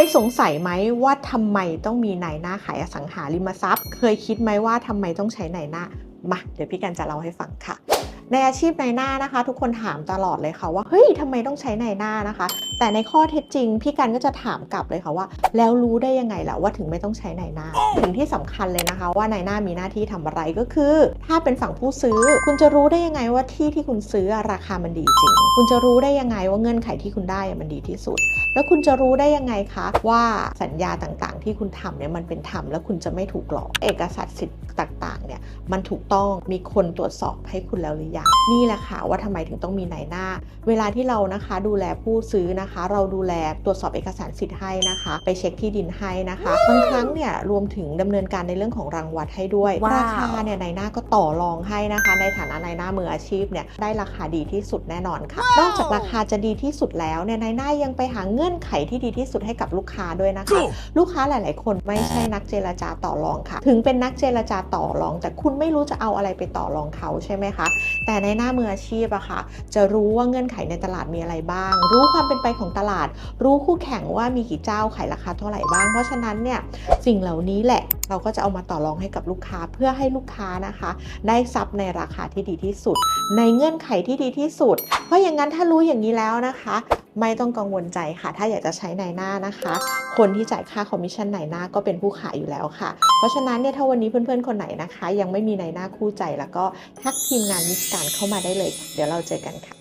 รสงสัยไหมว่าทำไมต้องมีนายหน้าขายอสังหาริมทรัพย์ เคยคิดไหมว่าทำไมต้องใช้นายหน้ามาเดี๋ยวพี่กันจะเล่าให้ฟังค่ะ ในอาชีพนายหน้านะคะ ทุกคนถามตลอดเลยค่ะว่าเฮ้ยทำไมต้องใช้นายหน้านะคะ แต่ในข้อเท็จจริงพี่กันก็จะถามกลับเลยค่ะว่า แล้วรู้ได้ยังไงล่ะว่าถึงไม่ต้องใช้นายหน้าถึงที่สำคัญเลยนะคะ ว่านายหน้ามีหน้าที่ทำอะไรก็คือ ถ้าเป็นฝั่งผู้ซื้อ คุณจะรู้ได้ยังไงว่าที่ที่คุณซื้อราคามันดีจริง คุณจะรู้ได้ยังไงว่าเงื่อนไขที่คุณได้มันดีที่สุด แล้วคุณจะรู้ได้ยังไงคะ ว่าสัญญาต่างๆ ที่คุณทำเนี่ยมันเป็นธรรมแล้วคุณจะไม่ถูกหลอกเอกสารสิทธิ์ต่างๆเนี่ยมันถูกต้องมีคนตรวจสอบให้คุณแล้วหรือยังนี่แหละค่ะว่าทำไมถึงต้องมีนายหน้า เวลาที่เรานะคะดูแลผู้ซื้อนะคะ เราดูแลตรวจสอบเอกสารสิทธิ์ให้นะคะ ไปเช็คที่ดินให้นะคะบางครั้งเนี่ยรวมถึงดำเนินการในเรื่องของรางวัลให้ด้วยว้าวราคาเนี่ยนายหน้าก็ต่อรองให้นะคะ ในฐานะนายหน้ามืออาชีพเนี่ยได้ราคาดีที่สุดแน่นอนค่ะ นอกจากราคาจะดีที่สุดแล้วเนี่ยนายหน้ายังไปหาเงื่อนไขที่ดีที่สุดให้กับลูกค้าด้วยนะคะ ลูกค้าหลาย ๆ คนไม่ใช่นักเจรจาต่อรองค่ะ ถึงเป็นนักเจรจาต่อรอง แต่คุณไม่รู้จะเอาอะไรไปต่อรองเขาใช่ไหมคะแแต่ในหน้ามืออาชีพอะค่ะ จะรู้ว่าเงื่อนไขในตลาดมีอะไรบ้าง รู้ความเป็นไปของตลาด รู้คู่แข่งว่ามีกี่เจ้าขายราคาเท่าไหร่บ้าง เพราะฉะนั้นเนี่ยสิ่งเหล่านี้แหละเราก็จะเอามาต่อรองให้กับลูกค้าเพื่อให้ลูกค้านะคะ ได้ซับในราคาที่ดีที่สุด ในเงื่อนไขที่ดีที่สุด เพราะอย่างนั้นถ้ารู้อย่างนี้แล้วนะคะ ไม่ต้องกังวลใจค่ะ ถ้าอยากจะใช้ในหน้านะคะ คนที่จ่ายค่าคอมมิชชั่นในหน้าก็เป็นผู้ขายอยู่แล้วค่ะ เพราะฉะนั้นเนี่ยถ้าวันนี้เพื่อนๆคนไหนนะคะ ยังไม่มีในหน้าคู่ใจแล้วก็ทักทีมงานมิสการเข้ามาได้เลย เดี๋ยวเราเจอกันค่ะ